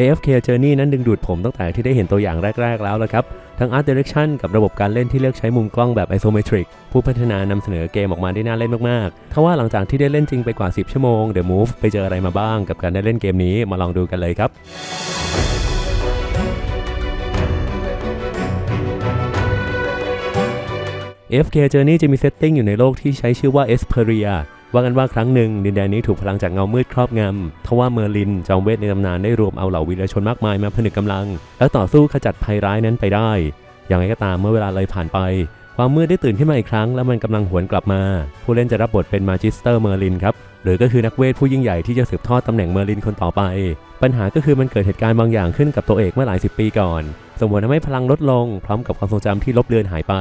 AFK Journey นั้นดึงดูดผมตั้งแต่ที่ได้เห็นตัวอย่างแรก ๆ แล้วละครับ ทั้ง Art Direction กับระบบการเล่นที่เลือกใช้มุมกล้องแบบ Isometric ผู้พัฒนานำเสนอเกมออกมาได้น่าเล่นมากๆทว่าหลังจากที่ได้เล่นจริงไปกว่า 10 ชั่วโมง The Move ไปเจออะไรมาบ้างกับการได้เล่นเกมนี้มาลองดูกันเลยครับ FK Journey จะมีเซตติ้งอยู่ในโลกที่ใช้ชื่อว่า Esperia ว่ากันว่าครั้งหนึ่งดินแดนนี้ถูกพลังจากเงามืดครอบงำทว่าเมอร์ลินจอมเวทในตำนานได้รวมเอาเหล่าวีรชนมากมายมาผนึกกำลัง และต่อสู้ขจัดภัยร้ายนั้นไปได้ อย่างไรก็ตามเมื่อเวลาเลยผ่านไป ความมืดได้ตื่นขึ้นมาอีกครั้ง และมันกำลังหวนกลับมา ผู้เล่นจะรับบทเป็นมาจิสเตอร์เมอร์ลินครับหรือก็คือนักเวทผู้ยิ่งใหญ่ที่จะสืบทอดตำแหน่งเมอร์ลินคนต่อไป ปัญหาก็คือมันเกิดเหตุการณ์บางอย่างขึ้นกับตัวเอกเมื่อหลายสิบปีก่อนสมมติทำให้พลังลดลง พร้อมกับความทรงจำที่ลบเลือนหายไป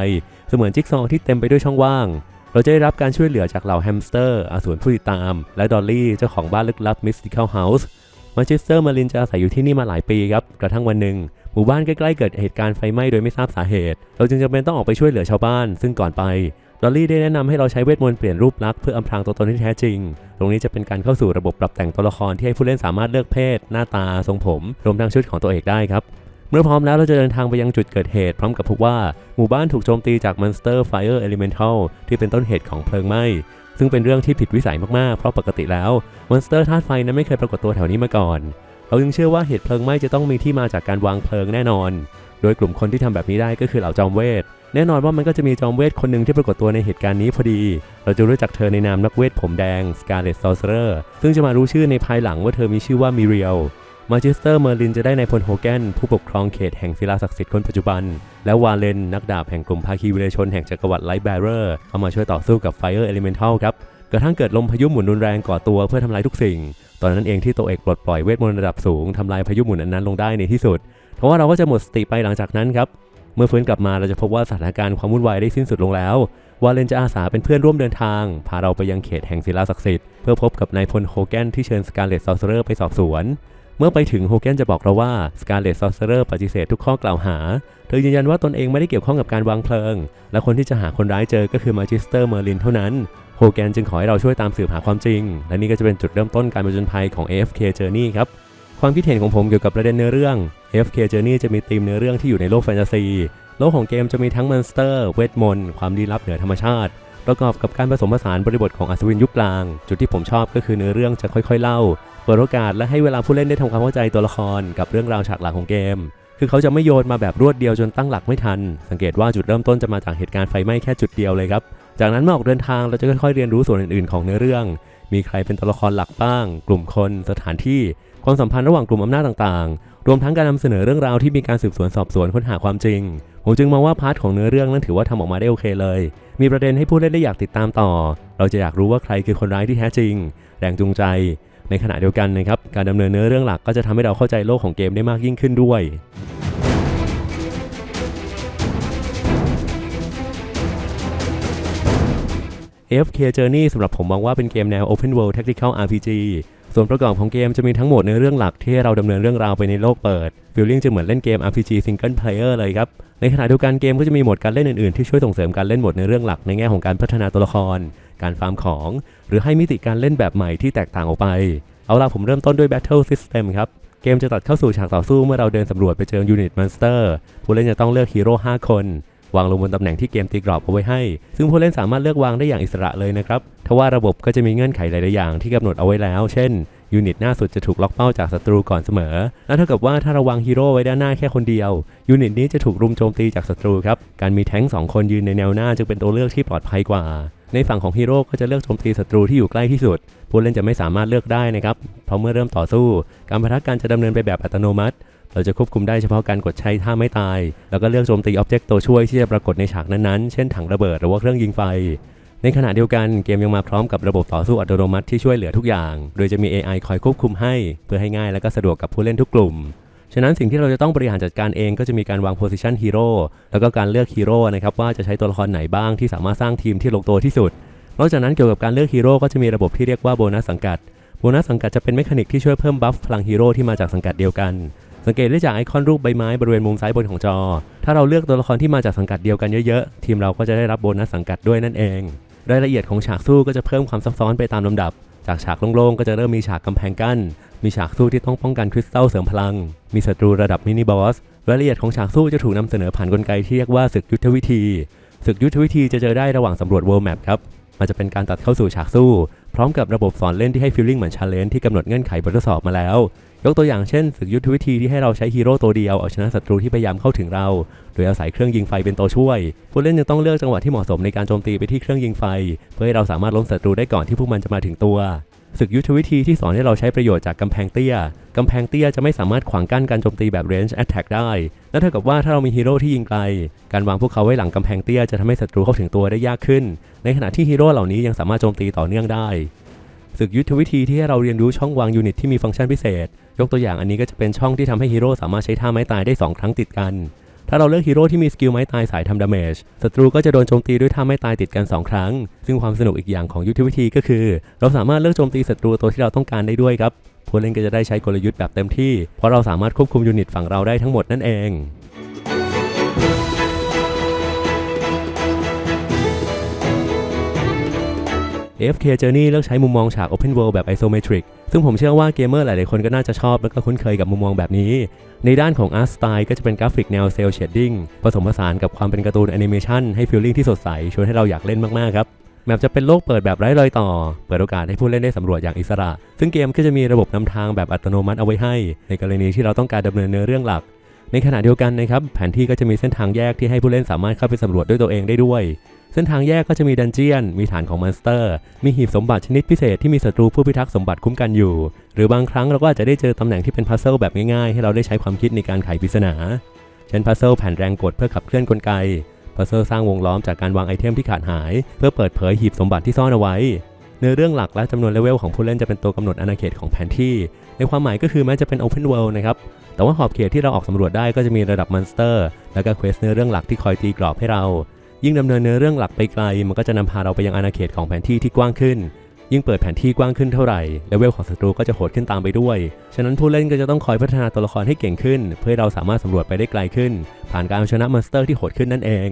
เสมือนจิ๊กซอว์ที่เต็มไปด้วยช่องว่าง เราจะได้รับการช่วยเหลือจากเหล่าแฮมสเตอร์อสูรผู้ติดตาม และดอลลี่เจ้าของบ้านลึกลับมิสติค l ลเฮาส์มาจิสเตอร์มารินจะอาศัยอยู่ที่นี่มาหลายปีครับ กระทั่งวันหนึ่งหมู่บ้านใกล้ๆเกิดเหตุการณ์ไฟไหม้โดยไม่ทราบสาเหตุ เราจึงจำเป็นต้องออกไปช่วยเหลือชาวบ้าน ซึ่งก่อนไปดอลลี่ได้แนะนำให้เราใช้เวทมนต์เปลี่ยนรูปลักษณ์เพื่ออำพรางตัวตนที่แท้จริง ตรงนี้จะเป็นการเข้าสู่ระบบปรับแต่งตัวละครที่ให้ผู้เล่นสามารถเลือกเพศ หน้าตา ทรงผม รวมทั้งชุดของตัวเอกได้ครับ เมื่อพร้อมแล้วเราจะเดินทางไปยังจุดเกิดเหตุพร้อมกับพบว่าหมู่บ้านถูกโจมตีจากมอนสเตอร์ไฟเออร์เอลิเมนทัลที่เป็นต้นเหตุของเพลิงไหม้ ซึ่งเป็นเรื่องที่ผิดวิสัยมากๆ เพราะปกติแล้วมอนสเตอร์ธาตุไฟนั้นไม่เคยปรากฏตัวแถวนี้มาก่อน เราจึงเชื่อว่าเหตุเพลิงไหม้จะต้องมีที่มาจากการวางเพลิงแน่นอน โดยกลุ่มคนที่ทำแบบนี้ได้ก็คือเหล่าจอมเวท แน่นอนว่ามันก็จะมีจอมเวทคนหนึ่งที่ปรากฏตัวในเหตุการณ์นี้พอดี เราจะรู้จักเธอในนามนักเวทผมแดง Scarlet Sorcerer ซึ่งจะมารู้ชื่อในภายหลังว่าเธอมีชื่อว่ามิเรียล มาจิสเตอร์เมอร์ลินจะได้ในพลโฮแกนผู้ปกครองเขตแห่งศิลาศักดิ์สิทธิ์คนปัจจุบัน และวาเลนนักดาบแห่งกลุ่มภาคีวิรชนแห่งจักรวรรดิไลท์แบเรอร์เข้ามาช่วยต่อสู้กับไฟเออร์เอลิเมนทัลครับกระทั่งเกิดลมพายุหมุนรุนแรงก่อตัวเพื่อทำลายทุกสิ่ง ตอนนั้นเองที่ตัวเอกปลดปล่อยเวทมนต์ระดับสูงทำลายพายุหมุนนั้นลงได้ในที่สุดเพราะว่าเราก็จะหมดสติไปหลังจากนั้นครับเมื่อฟื้นกลับมาเราจะพบว่าสถานการณ์ความวุ่นวายได้สิ้นสุดลงแล้ว วาเลนจะอาสาเป็นเพื่อนร่วมเดินทาง พาเราไปยังเขตแห่งศิลาศักดิ์สิทธิ์เพื่อพบกับนายพลโฮแกนที่เชิญสการ์เลตซอสเซอร์ไปสอบสวน เมื่อไปถึงโฮแกนจะบอกเราว่าสการเลตซอสเซอร์ปฏิเสธทุกข้อกล่าวหา เธอยืนยันว่าตนเองไม่ได้เกี่ยวข้องกับการวางเพลิง และคนที่จะหาคนร้ายเจอก็คือมาจิสเตอร์เมอร์ลินเท่านั้น โฮแกนจึงขอให้เราช่วยตามสืบหาความจริง และนี่ก็จะเป็นจุดเริ่มต้นการผจญภัยของ AFK Journey ครับความคิดเห็นของผมเกี่ยวกับประเด็นเนื้อเรื่อง AFK Journey จะมีธีมเนื้อเรื่องที่อยู่ในโลกแฟนตาซี โลกของเกมจะมีทั้งมอนสเตอร์ เวทมนต์ ความลี้ลับเหนือธรรมชาติ ประกอบกับการผสมผสานบริบทของอัศวินยุคกลาง จุดที่ผมชอบก็คือเนื้อเรื่องจะค่อยๆเล่า เปิดโอกาสและให้เวลาผู้เล่นได้ทำความเข้าใจตัวละครกับเรื่องราวฉากหลังของเกม คือเขาจะไม่โยนมาแบบรวดเดียวจนตั้งหลักไม่ทัน สังเกตว่าจุดเริ่มต้นจะมาจากเหตุการณ์ไฟไหม้แค่จุดเดียวเลยครับ จากนั้นเมื่อออกเดินทางเราจะค่อยๆเรียนรู้ส่วนอื่นๆของเนื้อเรื่อง มีใครเป็นตัวละครหลักบ้าง กลุ่มคน สถานที่ ความสัมพันธ์ระหว่างกลุ่มอำนาจต่างๆ รวมทั้งการนำเสนอเรื่องราวที่มีการสืบสวนสอบสวนค้นหาความจริง ผมจึงมองว่าพาร์ทของเนื้อเรื่องนั้นถือว่าทำออกมาได้โอเคเลย มีประเด็นให้ผู้เล่นได้อยากติดตามต่อ เราจะอยากรู้ว่าใครคือคนร้ายที่แท้จริง แรงจูงใจ ในขณะเดียวกันนะครับการดำเนินเนื้อเรื่องหลักก็จะทำให้เราเข้าใจโลกของเกมได้มากยิ่งขึ้นด้วย AFK Journey สำหรับผมมองว่าเป็นเกมแนว Open World Tactical RPG ส่วนประกอบของเกมจะมีทั้งหมดในเรื่องหลักที่ให้เราดำเนินเรื่องราวไปในโลกเปิดฟีลลิ่งจะเหมือนเล่นเกม RPG Single Player เลยครับ ในขณะเดียวกันเกมก็จะมีโหมดการเล่นอื่นๆ ที่ช่วยส่งเสริมการเล่นโหมดในเรื่องหลักในแง่ของการพัฒนาตัวละคร การฟาร์มของ หรือให้มิติการเล่นแบบใหม่ที่แตกต่างออกไป เอาล่ะผมเริ่มต้นด้วย Battle System ครับ เกมจะตัดเข้าสู่ฉากต่อสู้เมื่อเราเดินสำรวจไปเจอยูนิตมอนสเตอร์ผู้เล่นจะต้องเลือกฮีโร่5 คน วางลงบนตำแหน่งที่เกมตีกรอบเอาไว้ให้ ซึ่งผู้เล่นสามารถเลือกวางได้อย่างอิสระเลยนะครับทว่าระบบก็จะมีเงื่อนไขหลายๆอย่างที่กำหนดเอาไว้แล้ว เช่นยูนิตหน้าสุดจะถูกล็อกเป้าจากศัตรูก่อนเสมอและเท่ากับว่าถ้าเราวางฮีโร่ไว้ด้านหน้าแค่คนเดียว ยูนิตนี้จะถูกรุมโจมตีจากศัตรูครับ การมีแท้งสองคนยืนในแนวหน้าจึงเป็นตัวเลือกที่ปลอดภัยกว่า ในฝั่งของฮีโร่ก็จะเลือกโจมตีศัตรูที่อยู่ใกล้ที่สุด ผู้เล่นจะไม่สามารถเลือกได้นะครับ เพราะเมื่อเริ่มต่อสู้ การประทะกันจะดำเนินไปแบบอัตโนมัติ เราจะควบคุมได้เฉพาะการกดใช้ท่าไม่ตาย แล้วก็เลือกโจมตีอ็อบเจกต์ตัวช่วยที่จะปรากฏในฉากนั้นๆ เช่นถังระเบิดหรือว่าเครื่องยิงไฟ ในขณะเดียวกันเกมยังมาพร้อมกับระบบต่อสู้อัตโนมัติที่ช่วยเหลือทุกอย่าง โดยจะมี AI คอยควบคุมให้ เพื่อให้ง่ายและก็สะดวกกับผู้เล่นทุกกลุ่ม ฉะนั้นสิ่งที่เราจะต้องบริหารจัดการเองก็จะมีการวางโพซิชันฮีโร่แล้วก็การเลือกฮีโร่นะครับว่าจะใช้ตัวละครไหนบ้างที่สามารถสร้างทีมที่ลงตัวที่สุด นอกจากนั้นเกี่ยวกับการเลือกฮีโร่ก็จะมีระบบที่เรียกว่าโบนัสสังกัด โบนัสสังกัดจะเป็นเมคานิกที่ช่วยเพิ่มบัฟพลังฮีโร่ที่มาจากสังกัดเดียวกัน สังเกตได้จากไอคอนรูปใบไม้บริเวณมุมซ้ายบนของจอ ถ้าเราเลือกตัวละครที่มาจากสังกัดเดียวกันเยอะๆ ทีมเราก็จะได้รับโบนัสสังกัดด้วยนั่นเอง รายละเอียดของฉากสู้ก็จะเพิ่มความซับซ้อนไปตามลำดับ จากฉากโล่งๆก็จะเริ่มมีฉากกำแพงกั้น มีฉากสู้ที่ต้องป้องกันคริสตัลเสริมพลัง มีศัตรูระดับมินิบอสรายละเอียดของฉากสู้จะถูกนำเสนอผ่านกลไกที่เรียกว่าศึกยุทธวิธี ศึกยุทธวิธีจะเจอได้ระหว่างสำรวจ World Map ครับ มันจะเป็นการตัดเข้าสู่ฉากสู้ พร้อมกับระบบสอนเล่นที่ให้ฟีลลิ่งเหมือนชาเลนจ์ที่กำหนดเงื่อนไขบททดสอบมาแล้ว ยกตัวอย่างเช่นศึกยุทธวิธีที่ให้เราใช้ฮีโร่ตัวเดียวเอาชนะศัตรูที่พยายามเข้าถึงเรา โดยอาศัยเครื่องยิงไฟเป็นตัวช่วย ผู้เล่นยังต้องเลือกจังหวะที่เหมาะสมในการโจมตีไปที่เครื่องยิงไฟ เพื่อให้เราสามารถล้มศัตรูได้ก่อนที่พวกมันจะมาถึงตัว ศึกยุทธวิธีที่สอนให้เราใช้ประโยชน์จากกำแพงเตี้ย กำแพงเตี้ยจะไม่สามารถขวางกั้นการโจมตีแบบ range attack ได้ และเท่ากับว่าถ้าเรามีฮีโร่ที่ยิงไกล การวางพวกเขาไว้หลังกำแพงเตี้ยจะทำให้ศัตรูเข้าถึงตัวได้ยากขึ้น ในขณะที่ฮีโร่เหล่านี้ยังสามารถโจมตีต่อเนื่องได้ศึกยุทธวิธีที่ให้เราเรียนรู้ช่องวางยูนิตที่มีฟังก์ชันพิเศษ ยกตัวอย่างอันนี้ก็จะเป็นช่องที่ทำให้ฮีโร่สามารถใช้ท่าไม้ตายได้ 2 ครั้งติดกัน ถ้าเราเลือกฮีโร่ที่มีสกิลไม้ตายสายทำดาเมจศัตรูก็จะโดนโจมตีด้วยท่าไม้ตายติดกัน 2 ครั้ง ซึ่งความสนุกอีกอย่างของยุทธวิธีก็คือ เราสามารถเลือกโจมตีศัตรูตัวที่เราต้องการได้ด้วยครับผู้เล่นก็จะได้ใช้กลยุทธ์แบบเต็มที่ เพราะเราสามารถควบคุมยูนิตฝั่งเราได้ทั้งหมดนั่นเอง AFK Journey เลือกใช้มุมมองฉาก Open World แบบ Isometric ซึ่งผมเชื่อว่าเกมเมอร์หลาย ๆ คนก็น่าจะชอบและก็คุ้นเคยกับมุมมองแบบนี้ ในด้านของ Art Style ก็จะเป็นกราฟิกแนวเซลเชดดิ้งผสมผสานกับความเป็นการ์ตูนแอนิเมชันให้ฟีลลิ่งที่สดใส ชวนให้เราอยากเล่นมากๆครับแมปจะเป็นโลกเปิดแบบไร้รอยต่อ เปิดโอกาสให้ผู้เล่นได้สำรวจอย่างอิสระ ซึ่งเกมก็จะมีระบบนำทางแบบอัตโนมัติเอาไว้ให้ ในกรณีที่เราต้องการดำเนินเนื้อเรื่องหลัก ในขณะเดียวกันนะครับ แผนที่ก็จะมีเส้นทางแยกที่ให้ผู้เล่นสามารถเข้าไปสำรวจด้วยตัวเองได้ด้วย เส้นทางแยกก็จะมีดันเจียน มีฐานของมอนสเตอร์ มีหีบสมบัติชนิดพิเศษที่มีศัตรูผู้พิทักษ์สมบัติคุ้มกันอยู่ หรือบางครั้งเราก็อาจจะได้เจอตำแหน่งที่เป็นพัซเซิลแบบง่ายๆ ให้เราได้ใช้ความคิดในการไขปริศนา เช่นพัซเซิลแผ่นแรงกดเพื่อขับเคลื่อนกลไก พัซเซิลสร้างวงล้อมจากการวางไอเทมที่ขาดหาย เพื่อเปิดเผยหีบสมบัติที่ซ่อนเอาไว้เนื้อเรื่องหลักและจำนวนเลเวลของผู้เล่นจะเป็นตัวกำหนดอาณาเขตของแผนที่ ในความหมายก็คือแม้จะเป็น Open World นะครับ แต่ว่าขอบเขตที่เราออกสำรวจได้ก็จะมีระดับมอนสเตอร์ และก็เควสเนื้อเรื่องหลักที่คอยตีกรอบให้เรา ยิ่งดำเนินเนื้อเรื่องหลักไปไกล มันก็จะนำพาเราไปยังอาณาเขตของแผนที่ที่กว้างขึ้น ยิ่งเปิดแผนที่กว้างขึ้นเท่าไหร่เลเวลของศัตรูก็จะโหดขึ้นตามไปด้วย ฉะนั้นผู้เล่นก็จะต้องคอยพัฒนาตัวละครให้เก่งขึ้น เพื่อเราสามารถสำรวจไปได้ไกลขึ้น ผ่านการเอาชนะมอนสเตอร์ที่โหดขึ้นนั่นเอง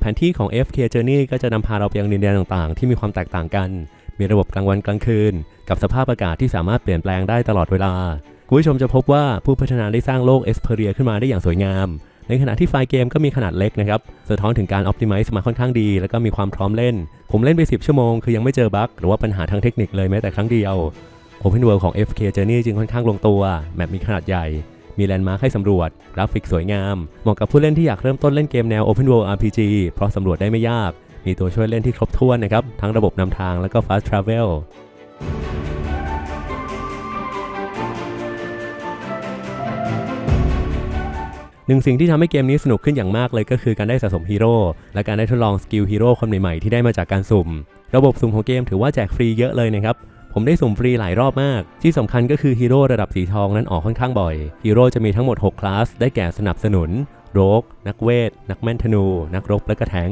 แผนที่ของ FK Journey ก็จะนำพาเราไปยังดินแดนต่างๆ ที่มีความแตกต่างกัน มีระบบกลางวันกลางคืน กับสภาพอากาศที่สามารถเปลี่ยนแปลงได้ตลอดเวลาคุณผู้ชมจะพบว่าผู้พัฒนาได้สร้างโลกเอสเพเรียขึ้นมาได้อย่างสวยงาม ในขณะที่ไฟล์เกมก็มีขนาดเล็กนะครับ สะท้อนถึงการอ p ติ m i z e มาค่อนข้างดี แล้วก็มีความพร้อมเล่น ผมเล่นไป 10 ชั่วโมง คือยังไม่เจอบั๊กหรือว่าปัญหาทางเทคนิคเลยแม้แต่ครั้งเดียว Open World ของ FK Journey จึงค่อนข้างลงตัว แมปมีขนาดใหญ่ มีแลนด์มาร์คให้สำรวจ กราฟิกสวยงาม เหมาะกับผู้เล่นที่อยากเริ่มต้นเล่นเกมแนว Open World RPG เพราะสำรวจได้ไม่ยาก มีตัวช่วยเล่นที่ครบถ้วนนะครับ ทั้งระบบนำทางแล้วก็ Fast Travel หนึ่งสิ่งที่ทำให้เกมนี้สนุกขึ้นอย่างมากเลยก็คือการได้สะสมฮีโร่และการได้ทดลองสกิลฮีโร่คนใหม่ๆที่ได้มาจากการสุ่ม ระบบสุ่มของเกมถือว่าแจกฟรีเยอะเลยนะครับผมได้สุ่มฟรีหลายรอบมาก ที่สำคัญก็คือฮีโร่ระดับสีทองนั้นออกค่อนข้างบ่อยฮีโร่จะมีทั้งหมด 6 คลาส ได้แก่สนับสนุน โรก นักเวท นักแม่นธนู นักรบและก็แทง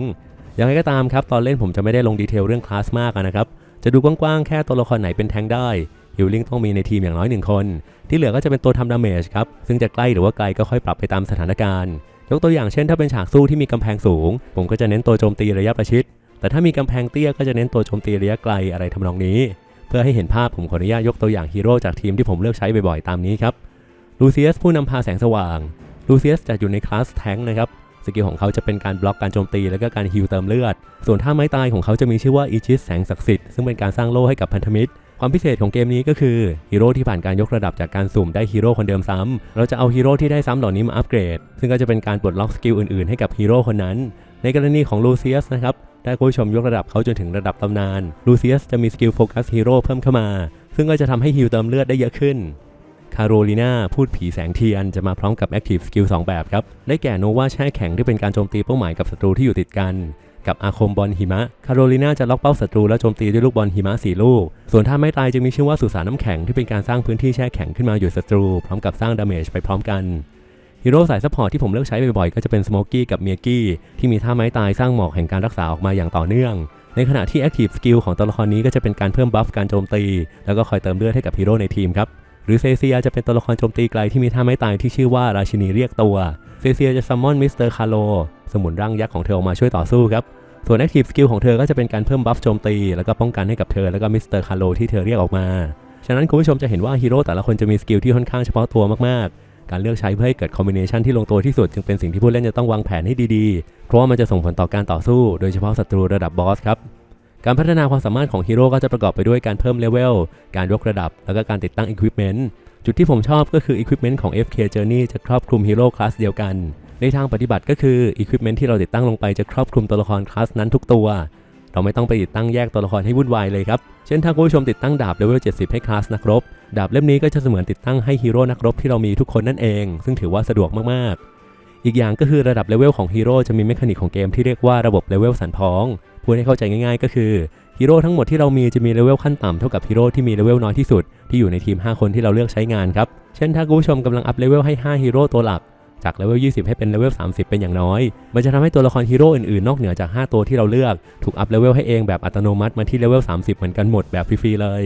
อย่างไรก็ตามครับ ตอนเล่นผมจะไม่ได้ลงดีเทลเรื่องคลาสมากนะครับ จะดูกว้างๆแค่ตัวละครไหนเป็นแทงได้ ฮิลลิ่งต้องมีในทีมอย่างน้อยหนึ่งคน ที่เหลือก็จะเป็นตัวทำดาเมจครับ ซึ่งจะใกล้หรือว่าไกลก็ค่อยปรับไปตามสถานการณ์ ยกตัวอย่างเช่นถ้าเป็นฉากสู้ที่มีกำแพงสูง ผมก็จะเน้นตัวโจมตีระยะประชิด แต่ถ้ามีกำแพงเตี้ยก็จะเน้นตัวโจมตีระยะไกลอะไรทำนองนี้ เพื่อให้เห็นภาพผมขออนุญาตยกตัวอย่างฮีโร่จากทีมที่ผมเลือกใช้บ่อยๆตามนี้ครับลูเซียสผู้นำพาแสงสว่างลูเซียสจะอยู่ในคลาสแทงค์นะครับสกิลของเขาจะเป็นการบล็อกการโจมตีและก็การฮิลเติมเลือด ส่วนท่าไม้ตายของเขาจะมีชื่อว่าอีชิสแสงศักดิ์สิทธิ์ซึ่งเป็นการสร้างโล่ให้กับพันธมิตร ความพิเศษของเกมนี้ก็คือฮีโร่ที่ผ่านการยกระดับจากการสุ่มได้ฮีโร่คนเดิมซ้ำเราจะเอาฮีโร่ที่ได้ซ้ำเหล่านี้มาอัปเกรด ซึ่งก็จะเป็นการปลดล็อกสกิลอื่นๆให้กับฮีโร่คนนั้น ในกรณีของลูเซียสนะครับถ้าคุณผู้ชมยกระดับเขาจนถึงระดับตำนานลูเซียสจะมีสกิลโฟกัสฮีโร่เพิ่มเข้ามา ซึ่งก็จะทำให้ฮิลเติมเลือดได้เยอะขึ้นคาโรลีนาพูดผีแสงเทียนจะมาพร้อมกับ Active Skill 2 แบบครับ ได้แก่โนวาแช่แข็งที่เป็นการโจมตีเป้าหมายกับศัตรูที่อยู่ติดกัน กับอาคมบอลหิมะ คาโรลีนาจะล็อกเป้าศัตรูและโจมตีด้วยลูกบอลหิมะ4ลูก ส่วนถ้าไม่ตายจะมีชื่อว่าสุสานน้ำแข็งที่เป็นการสร้างพื้นที่แช่แข็งขึ้นมาหยุดศัตรู พร้อมกับสร้างดาเมจไปพร้อมกันฮีโร่สายซัพพอร์ตที่ผมเลือกใช้บ่อยๆก็จะเป็นสโมกี้กับเมียกี้ที่มีท่าไม้ตายสร้างหมอกแห่งการรักษาออกมาอย่างต่อเนื่อง ในขณะที่ Active Skill ของตัวละครนี้ก็จะเป็นการเพิ่มบัฟการโจมตี แล้วก็คอยเติมเลือดให้กับฮีโร่ในทีมครับหรือเซเซียจะเป็นตัวละครโจมตีไกลที่มีท่าไม้ตายที่ชื่อว่าราชินีเรียกตัว เซเซียจะซัมมอนมิสเตอร์คาโลสมุนร่างยักษ์ของเธอออกมาช่วยต่อสู้ครับส่วน Active Skill ของเธอก็จะเป็นการเพิ่มบัฟโจมตี แล้วก็ป้องกันให้กับเธอแล้วก็มิสเตอร์คาโลที่เธอเรียกออกมา ฉะนั้นคุณผู้ชมจะเห็นว่าฮีโร่แต่ละคนจะมีสกิลที่ค่อนข้างเฉพาะตัวมากๆ การเลือกใช้เพื่อให้เกิดคอมบิเนชันที่ลงตัวที่สุดจึงเป็นสิ่งที่ผู้เล่นจะต้องวางแผนให้ดีๆ เพราะว่ามันจะส่งผลต่อการต่อสู้ โดยเฉพาะศัตรูระดับบอสครับ การพัฒนาความสามารถของฮีโร่ก็จะประกอบไปด้วยการเพิ่มเลเวล การยกระดับ แล้วก็การติดตั้งอุปกรณ์ จุดที่ผมชอบก็คืออุปกรณ์ของ FK Journey จะครอบคลุมฮีโร่คลาสเดียวกัน ในทางปฏิบัติก็คืออุปกรณ์ที่เราติดตั้งลงไปจะครอบคลุมตัวละครคลาสนั้นทุกตัว เราไม่ต้องไปติดตั้งแยกตัวละครให้วุ่นวายเลยครับ เช่นถ้าคุณผู้ชมติดตั้งดาบเลเวล 70 ให้คลาสนักรบ ดาบเล่มนี้ก็จะเสมือนติดตั้งให้ฮีโร่นักรบที่เรามีทุกคนนั่นเอง ซึ่งถือว่าสะดวกมากๆ อีกอย่างก็คือระดับเลเวลของฮีโร่จะมีเมคานิกของเกมที่เรียกว่าระบบเลเวลสันพ้องพูดให้เข้าใจง่าย ๆ ก็คือ ฮีโร่ทั้งหมดที่เรามีจะมีเลเวลขั้นต่ำเท่ากับฮีโร่ที่มีเลเวลน้อยที่สุด ที่อยู่ในทีม 5 คนที่เราเลือกใช้งานครับ เช่นถ้าคุณผู้ชมกำลังอัพเลเวลให้ 5 ฮีโร่ตัวหลัก จากเลเวล 20 ให้เป็นเลเวล 30 เป็นอย่างน้อย มันจะทำให้ตัวละครฮีโร่อื่นๆ นอกเหนือจาก 5 ตัวที่เราเลือก ถูกอัพเลเวลให้เองแบบอัตโนมัติมาที่เลเวล 30 เหมือนกันหมดแบบฟรีๆเลย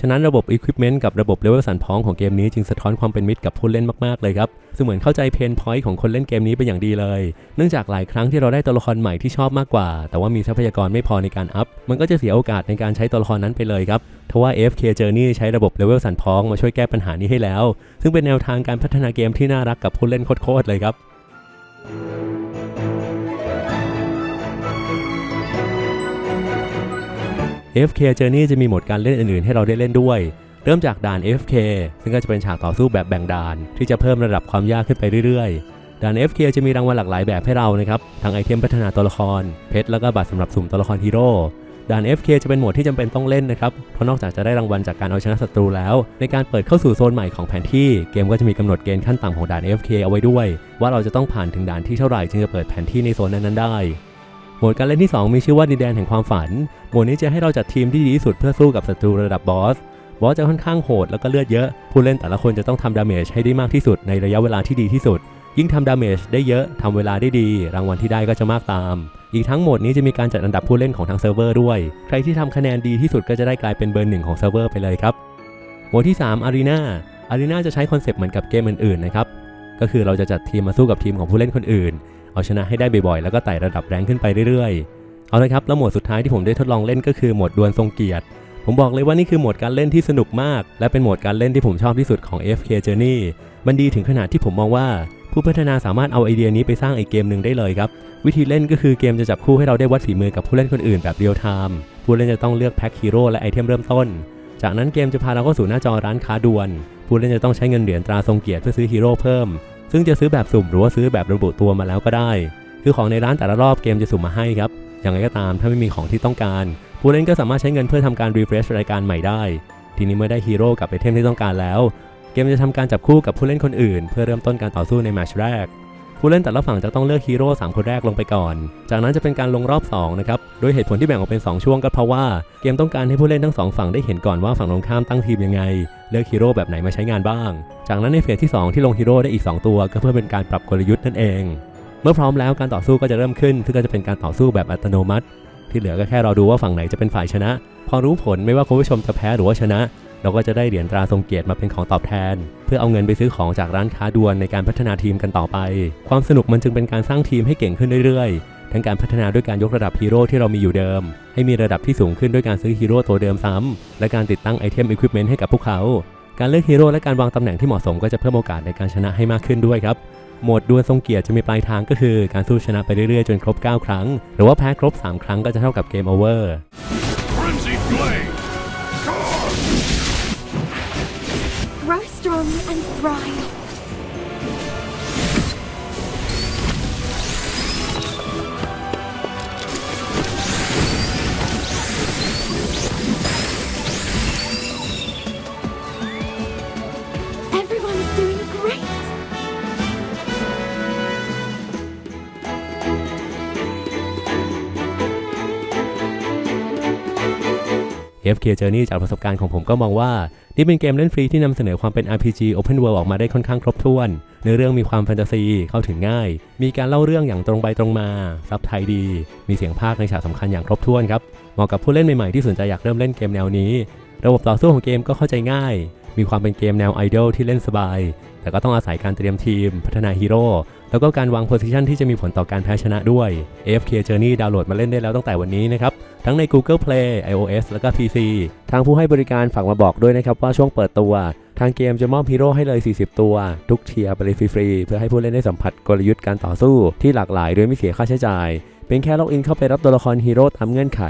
ฉะนั้นระบบ Equipment กับระบบเลเวลสันพ้องของเกมนี้จึงสะท้อนความเป็นมิตรกับผู้เล่นมากๆเลยครับซึ่งเหมือนเข้าใจเพนพอยต์ของคนเล่นเกมนี้เป็นอย่างดีเลย เนื่องจากหลายครั้งที่เราได้ตัวละครใหม่ที่ชอบมากกว่า แต่ว่ามีทรัพยากรไม่พอในการอัพ มันก็จะเสียโอกาสในการใช้ตัวละครนั้นไปเลยครับทว่า FK Journey ใช้ระบบเลเวลสันพ้องมาช่วยแก้ปัญหานี้ให้แล้ว ซึ่งเป็นแนวทางการพัฒนาเกมที่น่ารักกับผู้เล่นโคตรๆเลยครับ FK Journey จะมีโหมดการเล่นอื่นๆ ให้เราได้เล่นด้วย เริ่มจากด่าน FK ซึ่งก็จะเป็นฉากต่อสู้แบบแบ่งด่าน ที่จะเพิ่มระดับความยากขึ้นไปเรื่อยๆ ด่าน FK จะมีรางวัลหลากหลายแบบให้เรานะครับทั้งไอเทมพัฒนาตัวละคร เพชรแล้วก็บัตรสำหรับสุ่มตัวละครฮีโร่ด่าน FK จะเป็นโหมดที่จำเป็นต้องเล่นนะครับ เพราะนอกจากจะได้รางวัลจากการเอาชนะศัตรูแล้ว ในการเปิดเข้าสู่โซนใหม่ของแผนที่ เกมก็จะมีกำหนดเกณฑ์ขั้นต่ำของด่าน FK เอาไว้ด้วย ว่าเราจะต้องผ่านถึงด่านที่เท่าไหร่จึงจะเปิดแผนที่ในโซนนั้นๆได้ หมดการเล่นที่ 2 มีชื่อว่าดินแดนแห่งความฝันโหมดนี้จะให้เราจัดทีมที่ดีที่สุดเพื่อสู้กับศัตรูระดับบอส บอสจะค่อนข้างโหดแล้วก็เลือดเยอะ ผู้เล่นแต่ละคนจะต้องทำดาเมจให้ได้มากที่สุดในระยะเวลาที่ดีที่สุด ยิ่งทำดาเมจได้เยอะทำเวลาได้ดี รางวัลที่ได้ก็จะมากตาม อีกทั้งโหมดนี้จะมีการจัดอันดับผู้เล่นของทางเซิร์ฟเวอร์ด้วย ใครที่ทำคะแนนดีที่สุดก็จะได้กลายเป็นเบอร์หนึ่งของเซิร์ฟเวอร์ไปเลยครับโหมดที่ 3 Arena Arena จะใช้คอนเซปต์เหมือนกับเกมอื่นๆนะครับก็คือเราจะจัดทีมมาสู้กับทีมของผู้เล่นคนอื่น เอาชนะให้ได้บ่อยๆ แล้วก็ไต่ระดับแรงขึ้นไปเรื่อยๆ เอาลยครับ แล้วโหมดสุดท้ายที่ผมได้ทดลองเล่นก็คือโหมดดวลทรงเกียรติ ผมบอกเลยว่านี่คือโหมดการเล่นที่สนุกมาก และเป็นโหมดการเล่นที่ผมชอบที่สุดของ FK Journey มันดีถึงขนาดที่ผมมองว่า ผู้พัฒนาสามารถเอาไอเดียนี้ไปสร้างอีกเกมหนึ่งได้เลยครับ วิธีเล่นก็คือเกมจะจับคู่ให้เราได้วัดฝีมือกับผู้เล่นคนอื่นแบบเรียลไทม์ ผู้เล่นจะต้องเลือกแพ็คฮีโร่และไอเทมเริ่มต้น จากนั้นเกมจะพาเราเข้าสู่หน้าจอร้านค้าดวนผู้เล่นจะต้องใช้เงินเหรียญตราทรงเกียรติเพื่อซื้อฮีโร่เพิ่ม ซึ่งจะซื้อแบบสุ่มหรือว่าซื้อแบบระบุตัวมาแล้วก็ได้ คือของในร้านแต่ละรอบเกมจะสุ่มมาให้ครับอย่างไรก็ตามถ้าไม่มีของที่ต้องการ ผู้เล่นก็สามารถใช้เงินเพื่อทำการรีเฟรชรายการใหม่ได้ ทีนี้เมื่อได้ฮีโร่กับไอเทมที่ต้องการแล้ว เกมจะทำการจับคู่กับผู้เล่นคนอื่น เพื่อเริ่มต้นการต่อสู้ในแมชแรก ผู้เล่นแต่ละฝั่งจะต้องเลือกฮีโร่3คนแรกลงไปก่อน จากนั้นจะเป็นการลงรอบ2นะครับ โดยเหตุผลที่แบ่งออกเป็น 2 ช่วงก็เพราะว่าเกมต้องการให้ผู้เล่นทั้งสองฝั่งได้เห็นก่อนว่าฝั่งตรงข้ามตั้งทีมยังไง เลือกฮีโร่แบบไหนมาใช้งานบ้าง จากนั้นในเฟสที่ 2 ที่ลงฮีโร่ได้อีก 2 ตัว ก็เพื่อเป็นการปรับกลยุทธ์นั่นเอง เมื่อพร้อมแล้วการต่อสู้ก็จะเริ่มขึ้น ซึ่งก็จะเป็นการต่อสู้แบบอัตโนมัติ ที่เหลือก็แค่รอดูว่าฝั่งไหนจะเป็นฝ่ายชนะ พอรู้ผลไม่ว่าคุณผู้ชมจะแพ้หรือว่าชนะ เราก็จะได้เหรียญตราทรงเกียรติมาเป็นของตอบแทน เพื่อเอาเงินไปซื้อของจากร้านค้าด่วนในการพัฒนาทีมกันต่อไป ความสนุกมันจึงเป็นการสร้างทีมให้เก่งขึ้นเรื่อยๆ ทั้งการพัฒนาด้วยการยกระดับฮีโร่ที่เรามีอยู่เดิม ให้มีระดับที่สูงขึ้นด้วยการซื้อฮีโร่ตัวเดิมซ้ำและการติดตั้งไอเทมอุปกรณ์ให้กับพวกเขา การเลือกฮีโร่และการวางตำแหน่งที่เหมาะสมก็จะเพิ่มโอกาสในการชนะให้มากขึ้นด้วยครับโหมดดวลทรงเกียรติจะมีปลายทางก็คือ การสู้ชนะไปเรื่อยๆจนครบ 9 ครั้ง หรือว่าแพ้ครบ 3 ครั้งก็จะเท่ากับเกมโอเวอร์ Ryan. FK Journey จากประสบการณ์ของผมก็มองว่า นี่เป็นเกมเล่นฟรีที่นำเสนอความเป็น RPG Open World ออกมาได้ค่อนข้างครบถ้วน เนื้อเรื่องมีความแฟนตาซีเข้าถึงง่าย มีการเล่าเรื่องอย่างตรงไปตรงมา ซับไทยดี มีเสียงภาคในฉากสำคัญอย่างครบถ้วนครับเหมาะกับผู้เล่นใหม่ๆที่สนใจอยากเริ่มเล่นเกมแนวนี้ ระบบต่อสู้ของเกมก็เข้าใจง่าย มีความเป็นเกมแนวไอดอลที่เล่นสบาย แต่ก็ต้องอาศัยการเตรียมทีม พัฒนาฮีโร่ แล้วก็การวางโพสิชันที่จะมีผลต่อการแพ้ชนะด้วย AFK Journey ดาวน์โหลดมาเล่นได้แล้วตั้งแต่วันนี้นะครับ ทั้งใน Google Play iOS แล้วก็ PC ทางผู้ให้บริการฝากมาบอกด้วยนะครับว่าช่วงเปิดตัว ทางเกมจะมอบฮีโร่ให้เลย 40 ตัว ทุกเทียร์ไปเลยฟรีๆเพื่อให้ผู้เล่นได้สัมผัสกลยุทธ์การต่อสู้ที่หลากหลายโดยไม่เสียค่าใช้จ่ายเป็นแค่ล็อกอินเข้าไปรับตัวละครฮีโร่ตามเงื่อนไข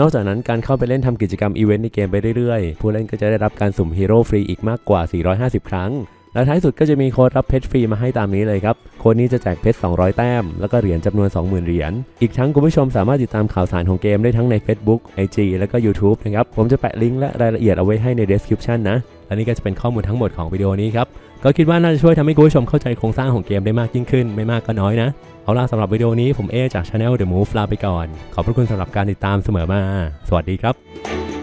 นอกจากนั้นการเข้าไปเล่นทำกิจกรรมอีเวนต์ในเกมไปเรื่อยๆ ผู้เล่นก็จะได้รับการสุ่มฮีโร่ฟรีอีกมากกว่า 450 ครั้ง และท้ายสุดก็จะมีโค้ดรับเพชรฟรีมาให้ตามนี้เลยครับ โค้ดนี้จะแจกเพชร 200 แต้ม แล้วก็เหรียญจำนวน 20,000 เหรียญ อีกทั้งคุณผู้ชมสามารถติดตามข่าวสารของเกมได้ทั้งใน Facebook IG แล้วก็ YouTube นะครับ ผมจะแปะลิงก์และรายละเอียดเอาไว้ให้ใน description นะ และนี่ก็จะเป็นข้อมูลทั้งหมดของวิดีโอนี้ครับ ก็คิดว่าน่าจะช่วยทำให้คุณผู้ชมเข้าใจโครงสร้างของเกมได้มากยิ่งขึ้น ไม่มากก็น้อยนะ เอาล่ะสำหรับวิดีโอนี้ผมเอจาก Channel The Move ลาไปก่อน ขอบพระคุณสำหรับการติดตามเสมอมา สวัสดีครับ